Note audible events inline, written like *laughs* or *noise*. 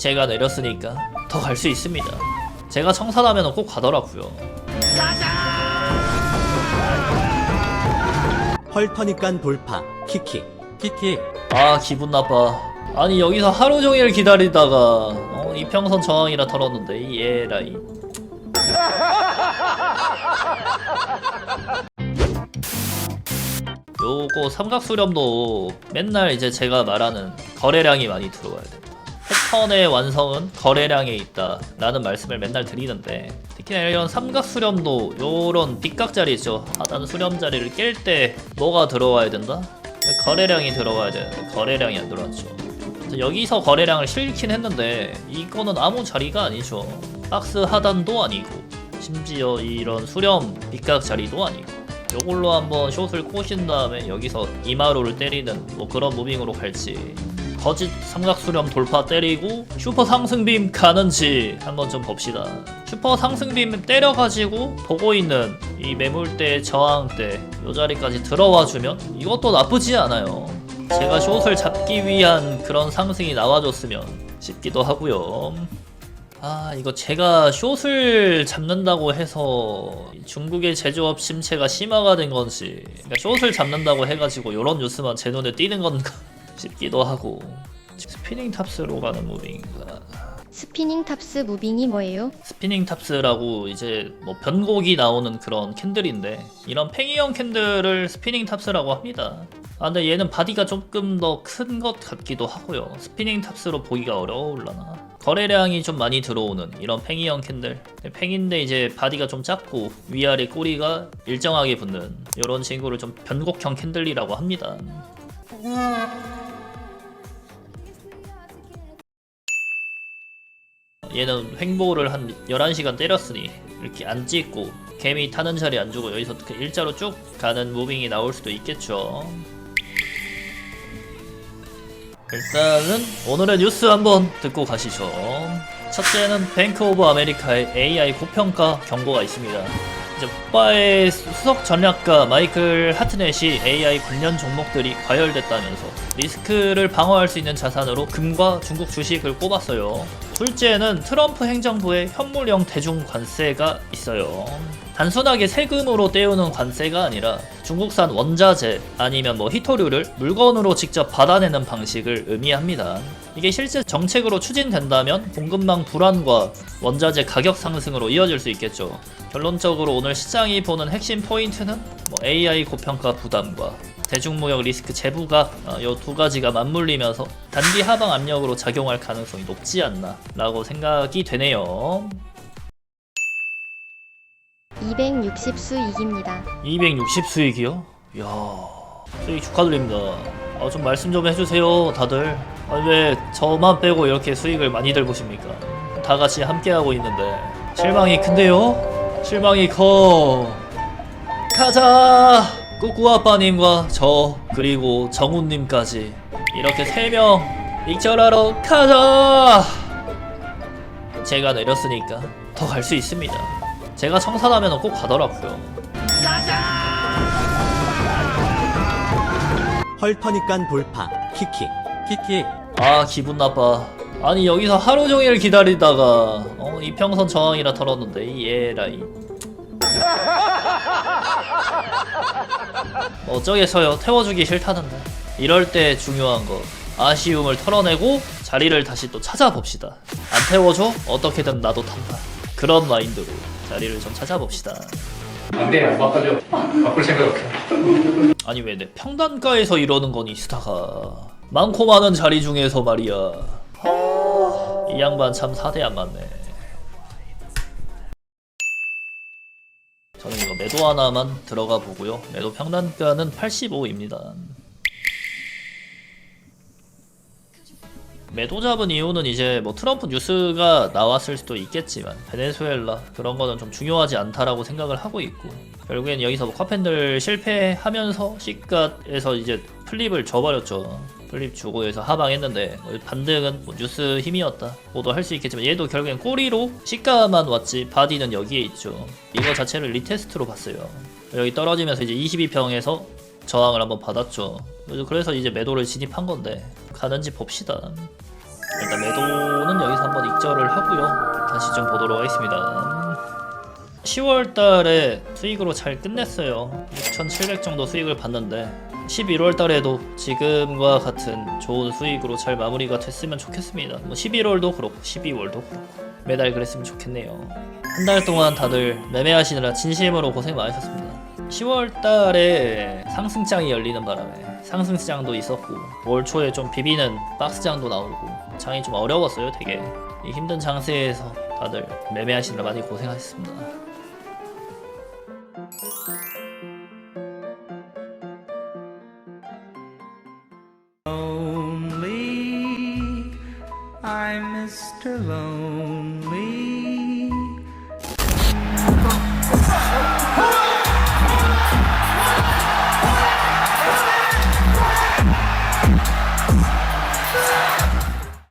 제가 내렸으니까 더 갈 수 있습니다. 제가 청산하면 꼭 가더라고요. 헐터니깐 돌파 키키 키키 아 기분 나빠. 아니 여기서 하루 종일 기다리다가 어, 이평선 저항이라 털었는데 이 에라이. 요거 삼각수렴도 맨날 이제 제가 말하는 거래량이 많이 들어와야 된다. 패턴의 완성은 거래량에 있다 라는 말씀을 맨날 드리는데 특히나 이런 삼각 수렴도 요런 삐깍자리 있죠 하단 수렴자리를 깰 때 뭐가 들어와야 된다? 거래량이 들어가야 되는데 거래량이 안 들어왔죠. 여기서 거래량을 실긴 했는데 이거는 아무 자리가 아니죠. 박스 하단도 아니고 심지어 이런 수렴 빗각 자리도 아니고. 요걸로 한번 숏을 꼬신 다음에 여기서 이마루를 때리는 뭐 그런 무빙으로 갈지 거짓 삼각수렴 돌파 때리고 슈퍼 상승빔 가는지 한번 좀 봅시다. 슈퍼 상승빔 때려가지고 보고 있는 이 매물대 저항대 요 자리까지 들어와 주면 이것도 나쁘지 않아요. 제가 숏을 잡기 위한 그런 상승이 나와줬으면 싶기도 하고요. 아 이거 제가 숏을 잡는다고 해서 중국의 제조업 침체가 심화가 된 건지 그러니까 숏을 잡는다고 해가지고 요런 뉴스만 제 눈에 띄는 건가 싶기도 하고 스피닝 탑스로 가는 무빙인가 스피닝 탑스 무빙이 뭐예요? 스피닝 탑스라고 이제 뭐 변곡이 나오는 그런 캔들인데 이런 팽이형 캔들을 스피닝 탑스라고 합니다. 아 근데 얘는 바디가 조금 더 큰 것 같기도 하고요. 스피닝 탑스로 보기가 어려울라나. 거래량이 좀 많이 들어오는 이런 팽이형 캔들. 팽인데 이제 바디가 좀 작고 위아래 꼬리가 일정하게 붙는 이런 친구를 좀 변곡형 캔들이라고 합니다. 얘는 횡보를 한 11시간 때렸으니 이렇게 안 찍고 개미 타는 자리 안 주고 여기서 그 일자로 쭉 가는 무빙이 나올 수도 있겠죠. 일단은 오늘의 뉴스 한번 듣고 가시죠. 첫째는 뱅크 오브 아메리카의 AI 고평가 경고가 있습니다 이제 폭바의 수석 전략가 마이클 하트넷이 AI 관련 종목들이 과열됐다면서 리스크를 방어할 수 있는 자산으로 금과 중국 주식을 꼽았어요. 둘째는 트럼프 행정부의 현물형 대중 관세가 있어요. 단순하게 세금으로 떼우는 관세가 아니라 중국산 원자재 아니면 뭐 히토류를 물건으로 직접 받아내는 방식을 의미합니다. 이게 실제 정책으로 추진된다면 공급망 불안과 원자재 가격 상승으로 이어질 수 있겠죠. 결론적으로 오늘 시장이 보는 핵심 포인트는 뭐 AI 고평가 부담과 대중무역 리스크 재부가 이 두 가지가 맞물리면서 단기 하방 압력으로 작용할 가능성이 높지 않나 라고 생각이 되네요. 260 수익입니다. 260 수익이요? 이야 수익 축하드립니다. 아, 좀 말씀 좀 해주세요, 다들. 아, 왜 저만 빼고 이렇게 수익을 많이 들고 십니까? 다 같이 함께하고 있는데 실망이 큰데요? 실망이 커. 가자! 꾸꾸아빠님과 저 그리고 정훈님까지 이렇게 세 명 익절하러 가자! 제가 내렸으니까 더 갈 수 있습니다. 제가 청산하면 꼭 가더라고요. 헐터니깐 돌파 키키. 키키. 아 기분 나빠. 아니 여기서 하루 종일 기다리다가 어, 이평선 저항이라 털었는데 이 에라이. 뭐 *laughs* 어쩌겠어요. 태워주기 싫다는데. 이럴 때 중요한 거. 아쉬움을 털어내고 자리를 다시 또 찾아봅시다. 안 태워줘? 어떻게든 나도 탄다. 그런 마인드로 자리를 좀 찾아봅시다. 안 돼, 안 바꿔줘. 바꿀 생각 없어. 아니 왜 내 평단가에서 이러는 거니 스타가? 많고 많은 자리 중에서 말이야. 하... 이 양반 참 사대 안 맞네. 저는 이거 매도 하나만 들어가 보고요. 매도 평단가는 85입니다 매도 잡은 이유는 이제 뭐 트럼프 뉴스가 나왔을 수도 있겠지만 베네수엘라 그런 거는 좀 중요하지 않다라고 생각을 하고 있고 결국엔 여기서 뭐 커팬들 실패하면서 시가에서 이제 플립을 줘버렸죠. 플립 주고 해서 하방했는데 뭐 반등은 뭐 뉴스 힘이었다 뭐도 할 수 있겠지만 얘도 결국엔 꼬리로 시가만 왔지 바디는 여기에 있죠. 이거 자체를 리테스트로 봤어요. 여기 떨어지면서 이제 22평에서 저항을 한번 받았죠 그래서 이제 매도를 진입한 건데 가는지 봅시다 일단 매도는 여기서 익절을 하고요. 다시 좀 보도록 하겠습니다. 10월 달에 수익으로 잘 끝냈어요. 6,700 정도 수익을 봤는데 11월 달에도 지금과 같은 좋은 수익으로 잘 마무리가 됐으면 좋겠습니다. 뭐 11월도 그렇고 12월도 그렇고 매달 그랬으면 좋겠네요. 한 달 동안 다들 매매하시느라 진심으로 고생 많으셨습니다. 10월 달에 상승장이 열리는 바람에 상승장도 있었고 올 초에 좀 비비는 박스장도 나오고 장이 좀 어려웠어요 되게 이 힘든 장세에서 다들 매매하시느라 많이 고생하셨습니다. Lonely, I'm Mr. Lonely.